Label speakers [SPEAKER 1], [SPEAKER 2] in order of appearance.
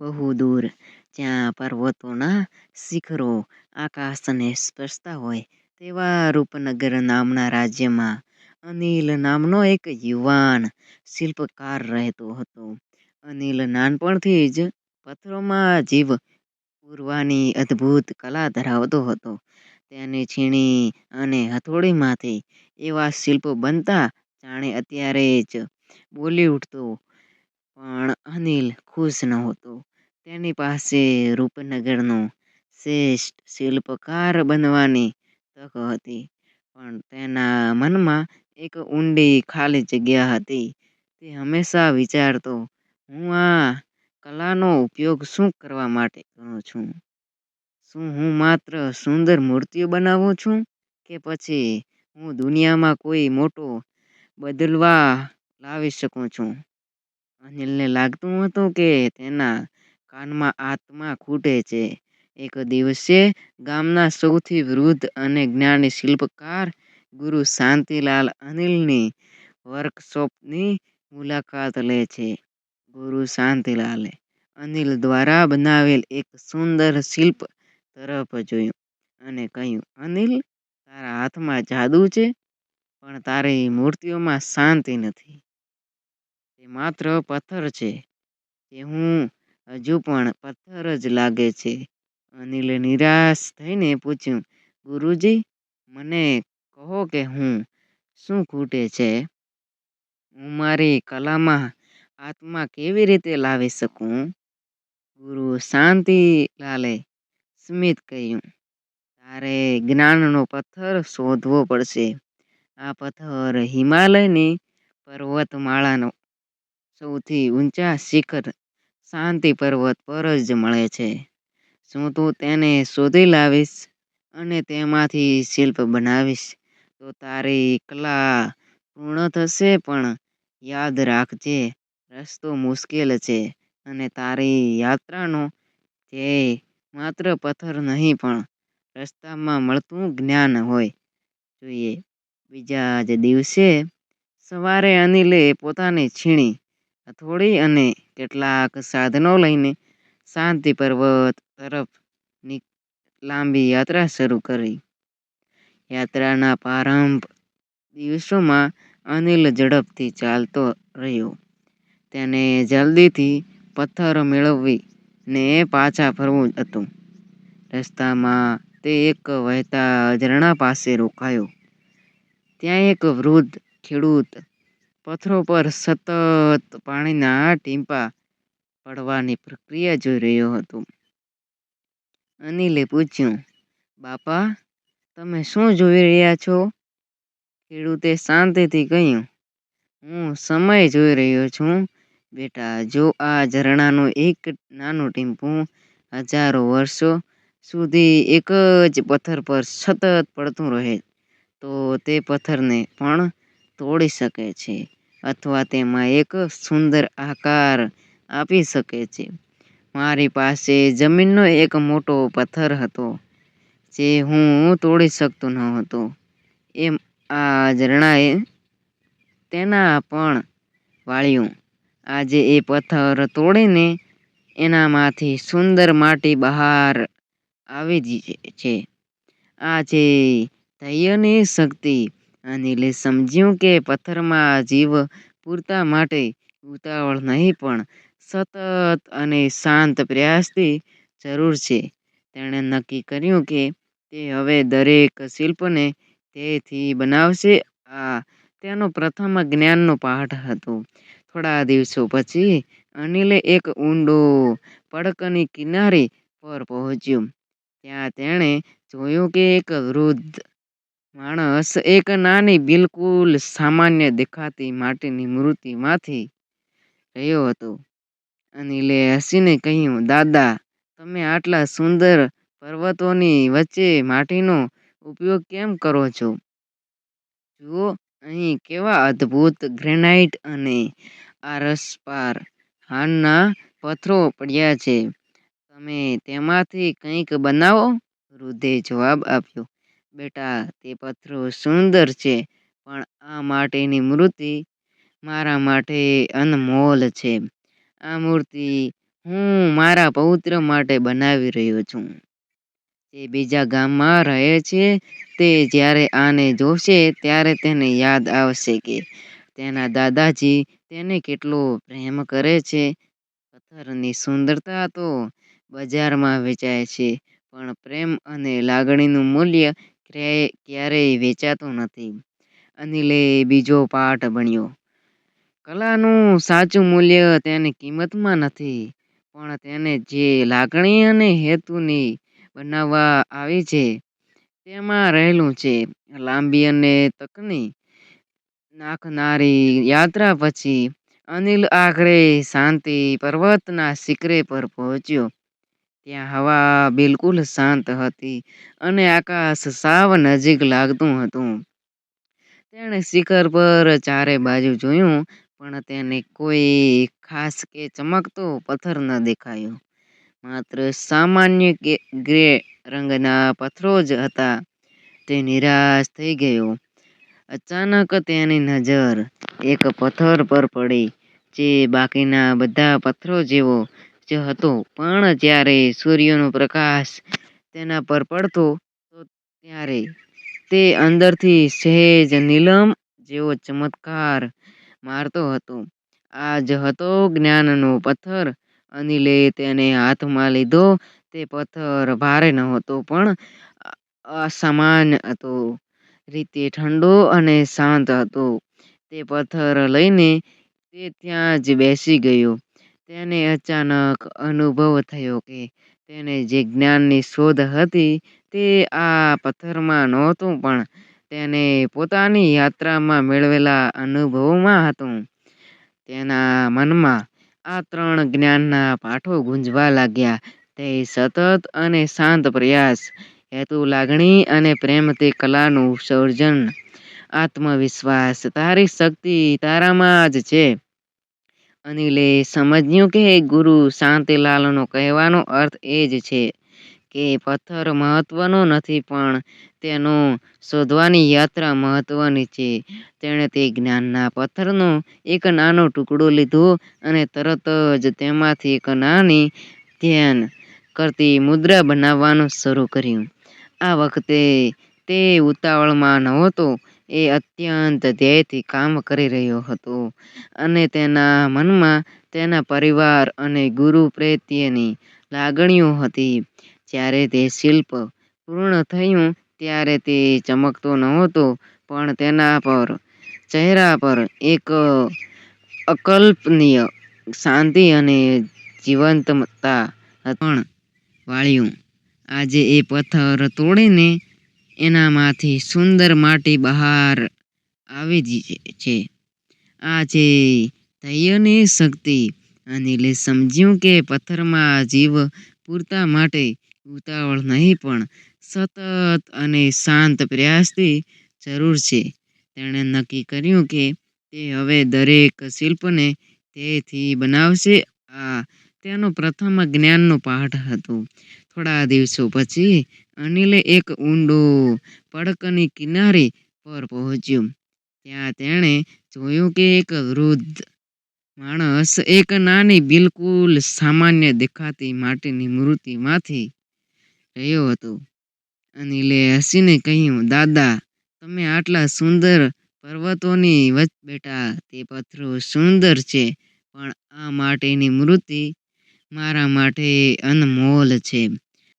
[SPEAKER 1] બહુ દૂર જ્યાં પર્વતોના શિખરો આકાશને સ્પર્શતા હોય તેવા રૂપનગર નામના રાજ્યમાં અનિલ નામનો એક યુવાન શિલ્પકાર રહેતો હતો. અનિલ નાનપણથી જ પથ્થરોમાં જીવ પૂરવાની અદ્ભુત કલા ધરાવતો હતો. તેની છીણી અને હથોડીમાંથી એવા શિલ્પો બનતા જાણે અત્યારે જ બોલી ઉઠતો. પણ અનિલ ખુશ નહોતો. તેની પાસે રૂપનગરનો શ્રેષ્ઠ શિલ્પકાર બનવાની તક હતી, પણ તેના મનમાં એક ઊંડી ખાલી જગ્યા હતી. તે હંમેશા વિચારતો, હું આ કલાનો ઉપયોગ શું કરવા માટે કરું છું? શું હું માત્ર સુંદર મૂર્તિઓ બનાવું છું કે પછી હું દુનિયામાં કોઈ મોટો બદલવા લાવી શકું છું? અનિલને લાગતું હતું કે તેના કાનમાં આત્મા ખૂટે છે. એક દિવસે ગામના સૌથી વૃદ્ધ અને જ્ઞાની શિલ્પકાર ગુરુ શાંતિલાલ અનિલની વર્કશોપની મુલાકાત લે છે. ગુરુ શાંતિલાલે અનિલ દ્વારા બનાવેલ એક સુંદર શિલ્પ તરફ જોયું અને કહ્યું, અનિલ, તારા હાથમાં જાદુ છે, પણ તારી મૂર્તિઓમાં શાંતિ નથી. તે માત્ર પથ્થર છે. તે હજુ પણ પથ્થર જ લાગે છે. અનિલે નિરાશ થઈને પૂછ્યું, ગુરુજી, મને કહો કે હું શું ખૂટે છે? હું મારી કલામાં આત્મા કેવી રીતે લાવી શકું? ગુરુ શાંતિલાલે સ્મિત કહ્યું, તારે જ્ઞાનનો પથ્થર શોધવો પડશે. આ પથ્થર હિમાલયની પર્વતમાળાના સૌથી ઊંચા શિખર શાંતિ પર્વત પર જ મળે છે. શું તું તેને શોધી લાવીશ અને તેમાંથી શિલ્પ બનાવીશ તો તારી કલા પૂર્ણ થશે. પણ યાદ રાખજે, રસ્તો મુશ્કેલ છે અને તારી યાત્રાનો ધ્યેય માત્ર પથ્થર નહીં પણ રસ્તામાં મળતું જ્ઞાન હોય જોઈએ. બીજા જ દિવસે સવારે અનિલે પોતાની છીણી, હથોડી અને કેટલાક સાધનો લઈને શાંતિ પર્વત તરફ લાંબી યાત્રા શરૂ કરી. યાત્રાના પ્રારંભ દિવસોમાં અનિલ ઝડપથી ચાલતો રહ્યો. તેને જલ્દીથી પથ્થર મેળવવી ને પાછા ફરવું હતું. રસ્તામાં તે એક વહેતા ઝરણા પાસે રોકાયો. ત્યાં એક વૃદ્ધ ખેડૂત પથ્થરો પર સતત પાણીના ટીમ્પા પડવાની પ્રક્રિયા જોઈ રહ્યો હતો. અનિલે પૂછ્યું, બાપા, તમે શું જોઈ રહ્યા છો? ખેડૂતે શાંતિથી કહ્યું, હું સમય જોઈ રહ્યો છું, બેટા. જો આ ઝરણાનું એક નાનું ટીમ્પું હજારો વર્ષો સુધી એક જ પથ્થર પર સતત પડતું રહે તો તે પથ્થરને પણ તોડી શકે છે અથવા તેમાં એક સુંદર આકાર આપી શકે છે. મારી પાસે જમીનનો એક મોટો પથ્થર હતો, જે હું તોડી શકતો ન હતો. એમ આ ઝરણાએ તેના પણ વાળ્યું. આજે એ પથ્થર તોડીને એનામાંથી સુંદર માટી બહાર આવી છે. આ છે ધૈર્યની શક્તિ. અનિલે સમજ્યું કે પથ્થરમાં જીવ પૂરતા માટે ઉતાવળ નહીં, પણ સતત અને શાંત પ્રયાસથી જરૂર છે. તેણે નક્કી કર્યું કે તે હવે દરેક શિલ્પને તેથી બનાવશે. આ તેનો પ્રથમ જ્ઞાનનો પાઠ હતો. થોડા દિવસો પછી અનિલે એક ઊંડો પડકની કિનારી પર પહોંચ્યો. ત્યાં તેણે જોયું કે એક વૃદ્ધ માણસ એક નાની, બિલકુલ સામાન્ય દેખાતી માટીની મૂર્તિમાંથી રહ્યો હતો. અનિલે હસીને કહ્યું, દાદા, તમે આટલા સુંદર પર્વતોની વચ્ચે માટીનો ઉપયોગ કેમ કરો છો? જુઓ, અહીં કેવા અદ્ભુત ગ્રેનાઇટ અને આરસપાર હાનના પથ્થરો પડ્યા છે. તમે તેમાંથી કંઈક બનાવો. વૃદ્ધે જવાબ આપ્યો, બેટા, તે પથ્થરો સુંદર છે, પણ આ માટેની મૂર્તિ મારા માટે અનમોલ છે. આ મૂર્તિ હું મારા પૌત્ર માટે બનાવી રહ્યો છું. તે બીજા ગામમાં રહે છે તે જ્યારે આને જોશે ત્યારે તેને યાદ આવશે કે તેના દાદાજી તેને કેટલો પ્રેમ કરે છે. પથ્થરની સુંદરતા તો બજારમાં વેચાય છે પણ પ્રેમ અને લાગણીનું મૂલ્ય ક્યારેય વેચાતું નથી. અનિલે બીજો પાઠ ભણ્યો. કલાનું સાચું મૂલ્ય તેની કિંમતમાં નથી, પણ તેને જે લાગણી અને હેતુની બનાવવા આવી છે, તેમાં રહેલું છે. લાંબી અને તકની નાખનારી યાત્રા પછી અનિલ આખરે શાંતિ પર્વતના શિખરે પર પહોંચ્યો. ત્યાં હવા બિલકુલ શાંત હતી અને આકાશ સાવ નજીક લાગતું હતું. તેણે શિખર પર ચારે બાજુ જોયું, પણ તેને કોઈ ખાસ કે ચમકતો પથ્થર ન દેખાયો. માત્ર સામાન્ય ગ્રે રંગના પથ્થરો જ હતા. તે નિરાશ થઈ ગયો. અચાનક તેની નજર એક પથ્થર પર પડી, જે બાકીના બધા પથ્થરો જેવો જ હતો પણ જ્યારે સૂર્યનો પ્રકાશ તેના પર પડતો ત્યારે તે અંદરથી સહેજ નીલમ જેવો ચમત્કાર મારતો હતો. આ જ હતો જ્ઞાનનો પથ્થર. અનિલે તેને હાથમાં લીધો. તે પથ્થર ભારે નહોતો, પણ અસામાન્ય રીતે ઠંડો અને શાંત હતો. તે પથ્થર લઈને તે ત્યાં જ બેસી ગયો. તેને અચાનક અનુભવ થયો કે તેને જે જ્ઞાનની શોધ હતી તે આ પથ્થરમાં નહોતું પણ તેને પોતાની યાત્રામાં મેળવેલા અનુભવોમાં હતું. તેના મનમાં આ ત્રણ જ્ઞાનના પાઠો ગુંજવા લાગ્યા ધ્યેય સતત અને શાંત પ્રયાસ, હેતુ લાગણી અને પ્રેમ તે કલાનું સર્જન, આત્મવિશ્વાસ તારી શક્તિ તારામાં જ છે. અનિલે સમજ્યું કે ગુરુ શાંતિલાલનો કહેવાનો અર્થ એ જ છે કે પથ્થર મહત્વનો નથી પણ તેનો શોધવાની યાત્રા મહત્વની છે. તેણે તે જ્ઞાનના પથ્થરનો એક નાનો ટુકડો લીધો અને તરત જ તેમાંથી એક નાની, ધ્યાન કરતી મુદ્રા બનાવવાનું શરૂ કર્યું. આ વખતે તે ઉતાવળમાં નહોતો. એ અત્યંત ધ્યેયથી કામ કરી રહ્યો હતો અને તેના મનમાં તેના પરિવાર અને ગુરુ પ્રત્યેની લાગણીઓ હતી. જ્યારે તે શિલ્પ પૂર્ણ થયું ત્યારે તે ચમકતો નહોતો, પણ તેના પર, ચહેરા પર એક અકલ્પનીય શાંતિ અને જીવંતતા પણ વાળ્યું આજે એ પથ્થર તોડીને એનામાંથી સુંદર માટી બહાર આવી છે. આ છે ધ્યેયની શક્તિ. અનિલે સમજ્યું કે પથ્થરમાં જીવ પૂરતા માટે ઉતાવળ નહીં, પણ સતત અને શાંત પ્રયાસથી જરૂર છે. તેણે નક્કી કર્યું કે તે હવે દરેક શિલ્પને તેથી બનાવશે. આ તેનો પ્રથમ જ્ઞાનનો પાઠ હતો. થોડા દિવસો પછી અનિલે એક ઊંડો પડકની કિનારી પર પહોંચ્યો. ત્યાં તેણે જોયું કે એક વૃદ્ધ માણસ એક નાની, બિલકુલ સામાન્ય દેખાતી માટીની મૂર્તિમાંથી રહ્યો હતો. અનિલે હસીને કહ્યું, દાદા, તમે આટલા સુંદર પર્વતોની વચ્ચે બેઠા. તે પથ્થરો સુંદર છે પણ આ માટીની મૂર્તિ મારા માટે અનમોલ છે.